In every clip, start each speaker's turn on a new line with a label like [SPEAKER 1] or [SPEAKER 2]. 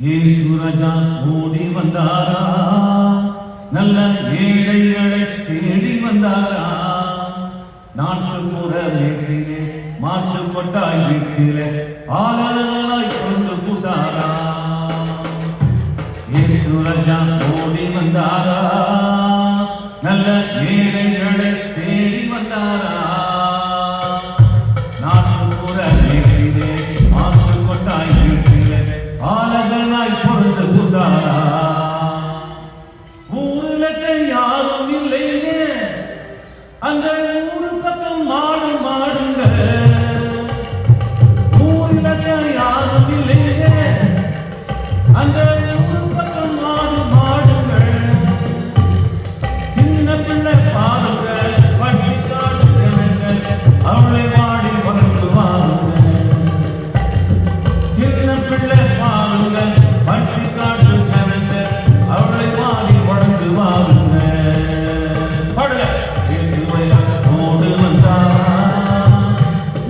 [SPEAKER 1] ஏசுரஜா ஓடி வந்தாரா? நல்ல ஏழைகளை தேடி வந்தாரா? நாட்டுப்புற மேட்டிலே மாட்டு கொட்டாய் வீட்டிலே ஆளலாய் கொண்டு கூட்டாரா? ஏசுரஜா ஓடி வந்தாரா? நல்ல ஏழைகளை தேடி வந்தாரா? யாரும் இல்லையே அந்த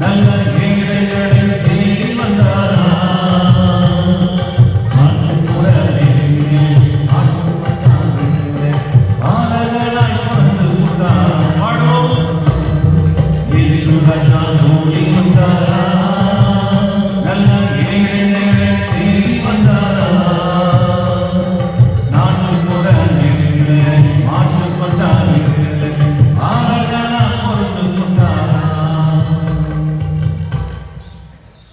[SPEAKER 1] 涙